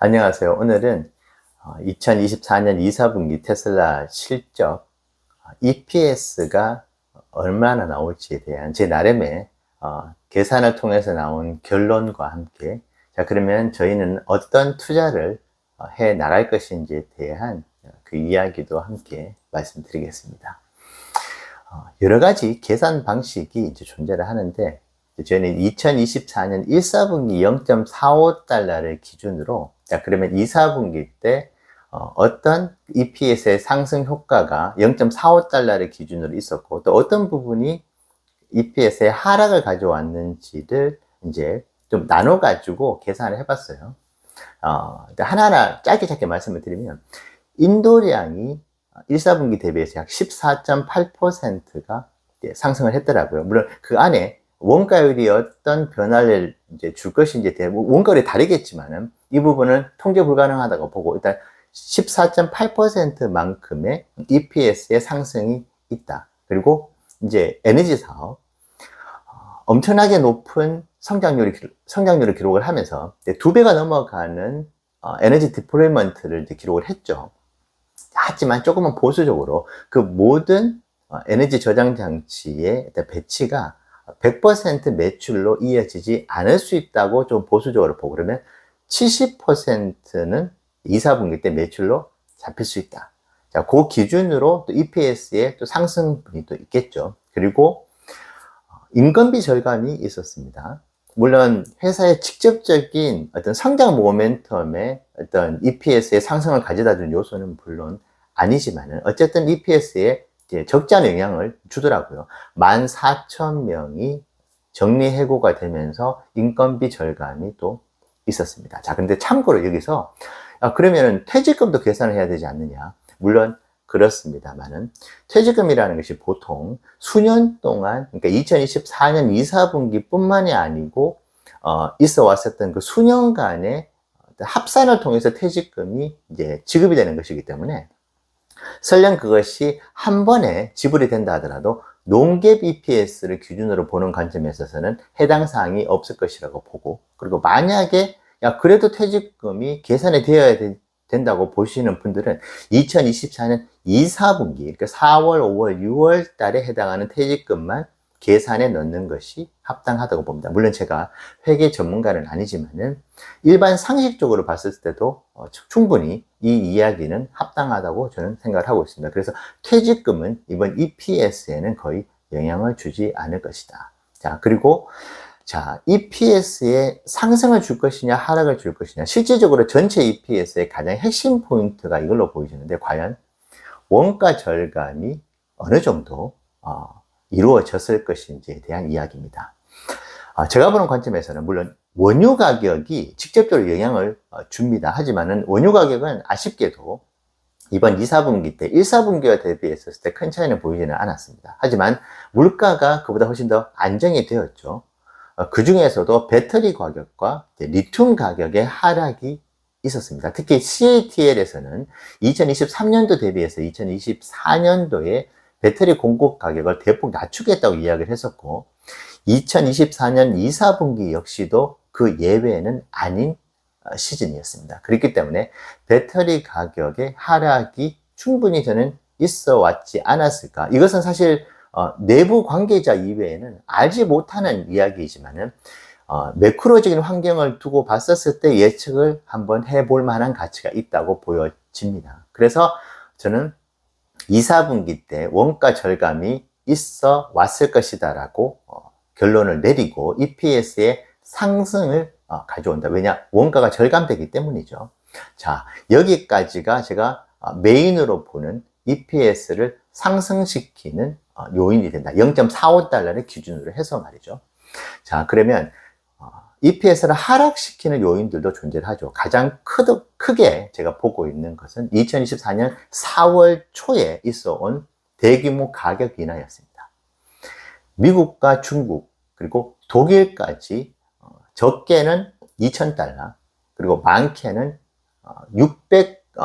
안녕하세요. 오늘은 2024년 2, 4분기 테슬라 실적 어, EPS가 얼마나 나올지에 대한 제 나름의 어, 계산을 통해서 나온 결론과 함께 자 그러면 저희는 어떤 투자를 어, 해 나갈 것인지에 대한 그 이야기도 함께 말씀드리겠습니다. 여러 가지 계산 방식이 이제 존재를 하는데 저희는 2024년 1, 4분기 0.45달러를 기준으로 자 그러면 2, 4분기 때 어, 떤 EPS의 상승 효과가 0.45달러를 기준으로 있었고 또 어떤 부분이 EPS의 하락을 가져왔는지를 이제 좀 나눠 가지고 계산을 해봤어요. 어, 하나하나 짧게 짧게 말씀을 드리면 인도량이 1, 4분기 대비해서 약 14.8%가 상승을 했더라고요. 물론 그 안에 원가율이 어떤 변화를 이제 줄 것인지 원가율이 다르겠지만은 이 부분은 통제 불가능하다고 보고 일단 14.8%만큼의 EPS의 상승이 있다. 그리고 이제 에너지 사업 어, 엄청나게 높은 성장률을, 성장률을 기록을 하면서 두 배가 넘어가는 어, 에너지 디플레이먼트를 기록을 했죠. 하지만 조금은 보수적으로 그 모든 어, 에너지 저장 장치의 배치가 100% 매출로 이어지지 않을 수 있다고 좀 보수적으로 보고 그러면 70%는 2, 4분기 때 매출로 잡힐 수 있다. 자, 그 기준으로 또 EPS에 또 상승분이 또 있겠죠. 그리고 어, 인건비 절감이 있었습니다. 물론 회사의 직접적인 어떤 성장 모멘텀에 어떤 EPS의 상승을 가져다 준 요소는 물론 아니지만은 어쨌든 EPS에 적지 않은 영향을 주더라고요. 14,000명이 정리 해고가 되면서 인건비 절감이 또 있었습니다. 자, 근데 참고로 여기서 아, 그러면은 퇴직금도 계산을 해야 되지 않느냐? 물론 그렇습니다만은 퇴직금이라는 것이 보통 수년 동안 그러니까 2024년 2, 4분기 뿐만이 아니고 어, 있어 왔었던 그 수년간의 합산을 통해서 퇴직금이 이제 지급이 되는 것이기 때문에 설령 그것이 한 번에 지불이 된다 하더라도 농갭 EPS를 기준으로 보는 관점에 있어서는 해당 사항이 없을 것이라고 보고 그리고 만약에 야 그래도 퇴직금이 계산이 되어야 되, 된다고 보시는 분들은 2024년 2, 4분기 그러니까 4월, 5월, 6월 달에 해당하는 퇴직금만 계산에 넣는 것이 합당하다고 봅니다. 물론 제가 회계 전문가는 아니지만은 일반 상식적으로 봤을 때도 어, 충분히 이 이야기는 합당하다고 저는 생각을 하고 있습니다. 그래서 퇴직금은 이번 EPS에는 거의 영향을 주지 않을 것이다. 자, 그리고 자, EPS에 상승을 줄 것이냐, 하락을 줄 것이냐. 실질적으로 전체 EPS의 가장 핵심 포인트가 이걸로 보이시는데, 과연 원가 절감이 어느 정도, 어, 이루어졌을 것인지에 대한 이야기입니다. 아, 제가 보는 관점에서는 물론 원유 가격이 직접적으로 영향을 어, 줍니다. 하지만은 원유 가격은 아쉽게도 이번 2, 4분기 때 1, 4분기와 대비했을 때 큰 차이는 보이지는 않았습니다. 하지만 물가가 그보다 훨씬 더 안정이 되었죠. 어, 그 중에서도 배터리 가격과 리튬 가격의 하락이 있었습니다. 특히 CATL에서는 2023년도 대비해서 2024년도에 배터리 공급 가격을 대폭 낮추겠다고 이야기를 했었고 2024년 2, 4분기 역시도 그 예외는 아닌 어, 시즌이었습니다. 그렇기 때문에 배터리 가격의 하락이 충분히 저는 있어 왔지 않았을까. 이것은 사실 어, 내부 관계자 이외에는 알지 못하는 이야기이지만은 어, 매크로적인 환경을 두고 봤었을 때 예측을 한번 해볼 만한 가치가 있다고 보여집니다. 그래서 저는 2, 4분기 때 원가 절감이 있어 왔을 것이다라고 어, 결론을 내리고 EPS의 상승을 어, 가져온다. 왜냐? 원가가 절감되기 때문이죠. 자, 여기까지가 제가 어, 메인으로 보는 EPS를 상승시키는 어, 요인이 된다. 0.45달러를 기준으로 해서 말이죠. 자, 그러면 EPS를 하락시키는 요인들도 존재하죠. 가장 크도, 크게 제가 보고 있는 것은 2024년 4월 초에 있어 온 대규모 가격 인하였습니다. 미국과 중국, 그리고 독일까지 어, 적게는 2,000달러, 그리고 많게는 600, 어,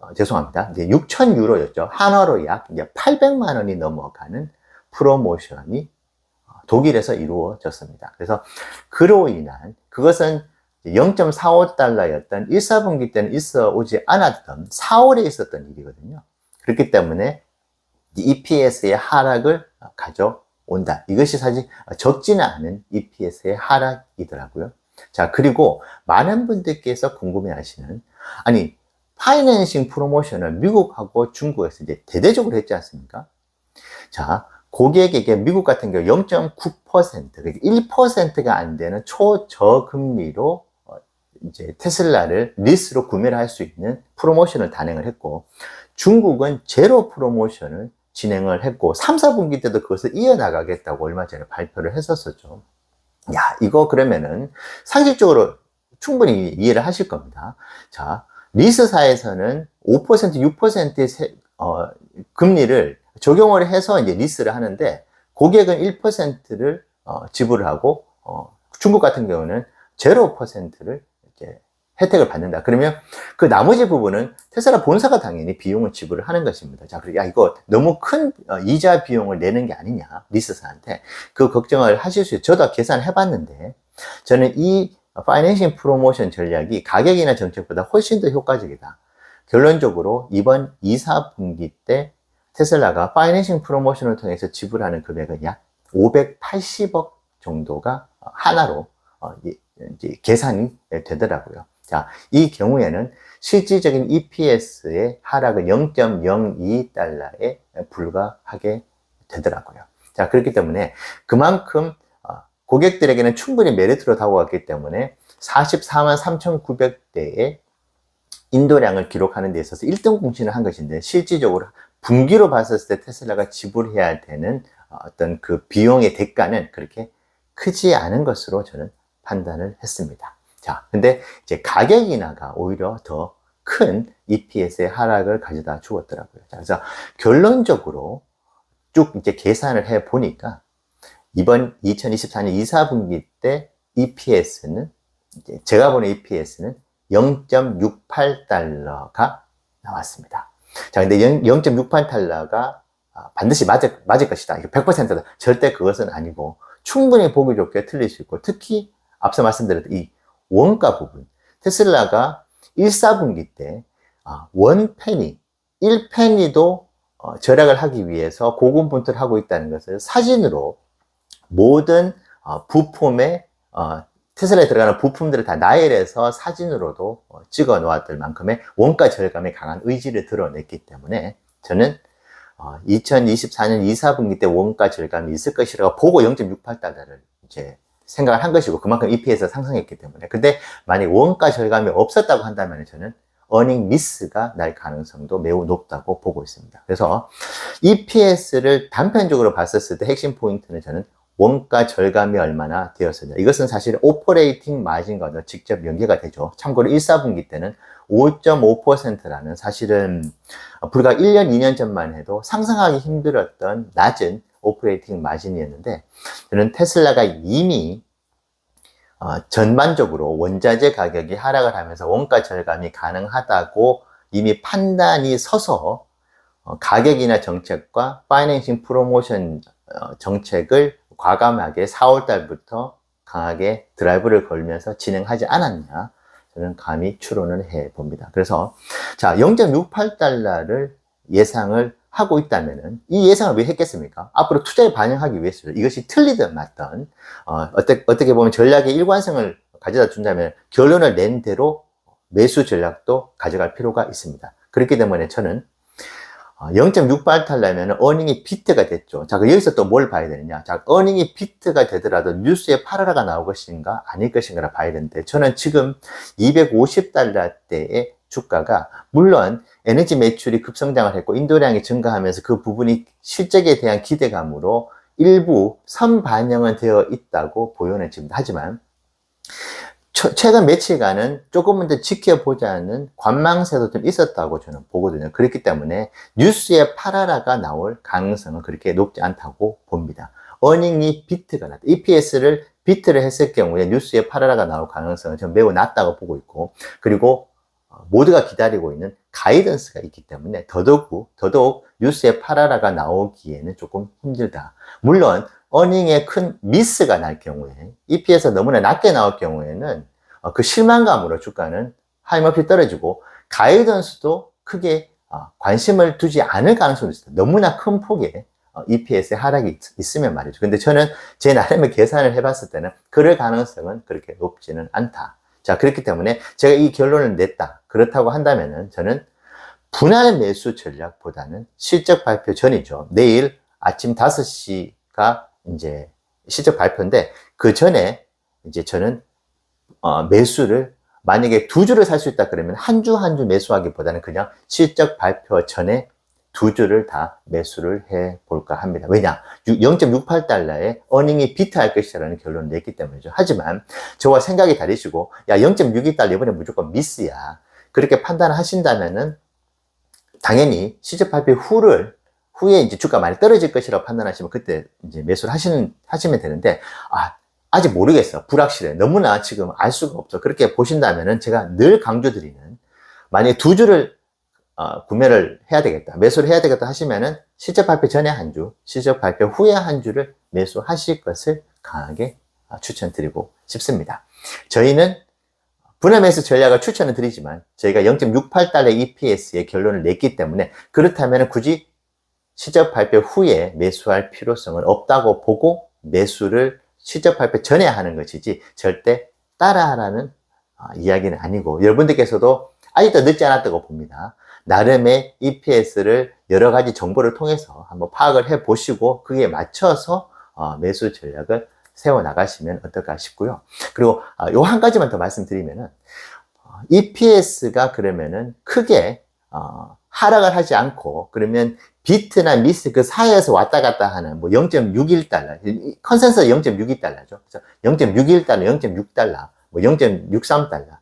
어, 죄송합니다. 이제 6,000유로였죠. 한화로 약 800만 원이 넘어가는 프로모션이 독일에서 이루어졌습니다. 그래서 그로 인한 그것은 0.45달러였던 1, 4분기 때는 있어 오지 않았던 4월에 있었던 일이거든요. 그렇기 때문에 EPS의 하락을 가져온다. 이것이 사실 적지는 않은 EPS의 하락이더라고요. 자, 그리고 많은 분들께서 궁금해 하시는, 아니, 파이낸싱 프로모션을 미국하고 중국에서 이제 대대적으로 했지 않습니까? 자, 고객에게 미국 같은 경우 0.9%, 그러니까 1%가 안 되는 초저금리로 어, 이제 테슬라를 리스로 구매를 할 수 있는 프로모션을 단행을 했고, 중국은 제로 프로모션을 진행을 했고, 3, 4분기 때도 그것을 이어나가겠다고 얼마 전에 발표를 했었었죠. 야, 이거 그러면은 상식적으로 충분히 이해를 하실 겁니다. 자, 리스사에서는 5% 6%의 세, 어, 금리를 적용을 해서 이제 리스를 하는데 고객은 1%를 어, 지불을 하고 어, 중국 같은 경우는 0%를 이제 혜택을 받는다. 그러면 그 나머지 부분은 테슬라 본사가 당연히 비용을 지불을 하는 것입니다. 자, 그리고 야, 이거 너무 큰 어, 이자 비용을 내는 게 아니냐, 리스사한테. 그 걱정을 하실 수 있어요. 저도 계산해 봤는데, 저는 이 파이낸싱 프로모션 전략이 가격이나 정책보다 훨씬 더 효과적이다. 결론적으로 이번 2, 4분기 때 테슬라가 파이낸싱 프로모션을 통해서 지불하는 금액은 약 580억 정도가 하나로 어, 계산이 되더라고요. 자, 이 경우에는 실질적인 EPS의 하락은 0.02달러에 불과하게 되더라고요. 자, 그렇기 때문에 그만큼 어, 고객들에게는 충분히 메리트로 다가왔기 때문에 44만 3,900대의 인도량을 기록하는 데 있어서 1등 공신을 한 것인데 실질적으로 분기로 봤을 때 테슬라가 지불해야 되는 어떤 그 비용의 대가는 그렇게 크지 않은 것으로 저는 판단을 했습니다. 자, 근데 이제 가격 인하가 오히려 더 큰 EPS의 하락을 가져다 주었더라고요. 자, 그래서 결론적으로 쭉 이제 계산을 해 보니까 이번 2024년 2, 4분기 때 EPS는 제가 보는 EPS는 0.68달러가 나왔습니다. 자, 근데 0.68달러가 아, 반드시 맞을, 맞을 것이다. 이거 100%다. 절대 그것은 아니고 충분히 보기 좋게 틀릴 수 있고 특히 앞서 말씀드렸던 이 원가 부분. 테슬라가 1, 4분기 때 아, 원페니, 1페니도 어, 절약을 하기 위해서 고군분투를 하고 있다는 것을 사진으로 모든 어, 부품의 어, 테슬라에 들어가는 부품들을 다 나열해서 사진으로도 찍어 놓았을 만큼의 원가 절감에 강한 의지를 드러냈기 때문에 저는 2024년 2, 4분기 때 원가 절감이 있을 것이라고 보고 0.68달러를 이제 생각을 한 것이고 그만큼 EPS가 상승했기 때문에 근데 만약 원가 절감이 없었다고 한다면 저는 어닝 미스가 날 가능성도 매우 높다고 보고 있습니다. 그래서 EPS를 단편적으로 봤었을 때 핵심 포인트는 저는 원가 절감이 얼마나 되었느냐. 이것은 사실 오퍼레이팅 마진과도 직접 연계가 되죠. 참고로 1, 4분기 때는 5.5%라는 사실은 불과 1년, 2년 전만 해도 상상하기 힘들었던 낮은 오퍼레이팅 마진이었는데 저는 테슬라가 이미 어, 전반적으로 원자재 가격이 하락을 하면서 원가 절감이 가능하다고 이미 판단이 서서 어, 가격이나 정책과 파이낸싱 프로모션 어, 정책을 과감하게 4월 달부터 강하게 드라이브를 걸면서 진행하지 않았냐 저는 감히 추론을 해 봅니다. 그래서 자 0.68달러를 예상을 하고 있다면은 이 예상을 왜 했겠습니까? 앞으로 투자에 반영하기 위해서 이것이 틀리든 맞든 어, 어떻게, 어떻게 보면 전략의 일관성을 가져다 준다면 결론을 낸 대로 매수 전략도 가져갈 필요가 있습니다. 그렇기 때문에 저는 0.68달러면 어, 어닝이 비트가 됐죠. 자, 그 여기서 또 뭘 봐야 되느냐. 자, 어닝이 비트가 되더라도 뉴스에 파라라가 나올 것인가 아닐 것인가를 봐야 되는데 저는 지금 250달러대의 주가가 물론 에너지 매출이 급성장을 했고 인도량이 증가하면서 그 부분이 실적에 대한 기대감으로 일부 선반영은 되어 있다고 보여는 지금 하지만 최근 며칠간은 조금만 더 지켜보자는 관망세도 좀 있었다고 저는 보거든요. 그렇기 때문에 뉴스에 파라라가 나올 가능성은 그렇게 높지 않다고 봅니다. 어닝이 비트가 났다. EPS를 비트를 했을 경우에 뉴스에 파라라가 나올 가능성은 저는 매우 낮다고 보고 있고 그리고 어, 모두가 기다리고 있는 가이던스가 있기 때문에 더더욱, 더더욱 뉴스에 파라라가 나오기에는 조금 힘들다. 물론 어닝에 큰 미스가 날 경우에 EPS 너무나 낮게 나올 경우에는 어, 그 실망감으로 주가는 하염없이 떨어지고 가이던스도 크게 어, 관심을 두지 않을 가능성이 있어요. 너무나 큰 폭의 어, EPS의 하락이 있- 있으면 말이죠. 근데 저는 제 나름의 계산을 해봤을 때는 그럴 가능성은 그렇게 높지는 않다. 자, 그렇기 때문에 제가 이 결론을 냈다. 그렇다고 한다면은 저는 분할 매수 전략보다는 실적 발표 전이죠. 내일 아침 5시가 이제 실적 발표인데 그 전에 이제 저는 어, 매수를 만약에 두 주를 살 수 있다 그러면 한 주 한 주 매수하기보다는 그냥 실적 발표 전에 두 주를 다 매수를 해 볼까 합니다. 왜냐? 0.68달러의 어닝이 비트할 것이라는 결론을 냈기 때문이죠. 하지만 저와 생각이 다르시고 야 0.62달러 이번에 무조건 미스야. 그렇게 판단하신다면은 당연히 실적 발표 후를 후에 이제 주가 많이 떨어질 것이라고 판단하시면 그때 이제 매수를 하시는 하시면 되는데 아 아직 모르겠어 불확실해 너무나 지금 알 수가 없어 그렇게 보신다면은 제가 늘 강조드리는 만약에 두 주를 어, 구매를 해야 되겠다 매수를 해야 되겠다 하시면은 실적 발표 전에 한 주 실적 발표 후에 한 주를 매수하실 것을 강하게 어, 추천드리고 싶습니다 저희는 분할 매수 전략을 추천을 드리지만 저희가 0.68달러 EPS의 결론을 냈기 때문에 그렇다면 굳이 실적 발표 후에 매수할 필요성은 없다고 보고 매수를 실적 발표 전에 하는 것이지 절대 따라하라는 아, 이야기는 아니고 여러분들께서도 아직도 늦지 않았다고 봅니다. 나름의 EPS를 여러 가지 정보를 통해서 한번 파악을 해 보시고 그에 맞춰서 어, 매수 전략을 세워 나가시면 어떨까 싶고요. 그리고 요 한 가지만 더 말씀드리면은 EPS가 그러면은 크게 어, 하락을 하지 않고 그러면 비트나 미스 그 사이에서 왔다 갔다 하는 뭐 0.61달러 컨센서스 0.62달러죠. 그래서 0.61달러, 0.6달러, 뭐 0.63달러.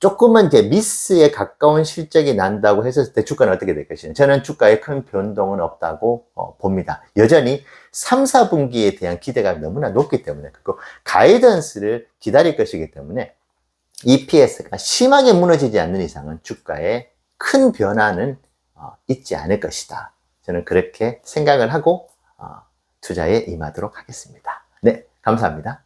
조금은 이제 미스에 가까운 실적이 난다고 했을 때 주가는 어떻게 될 것이냐. 저는 주가에 큰 변동은 없다고 어, 봅니다. 여전히 3, 4분기에 대한 기대감이 너무나 높기 때문에 그리고 가이던스를 기다릴 것이기 때문에 EPS가 심하게 무너지지 않는 이상은 주가에 큰 변화는 어, 있지 않을 것이다. 저는 그렇게 생각을 하고 어, 투자에 임하도록 하겠습니다. 네, 감사합니다.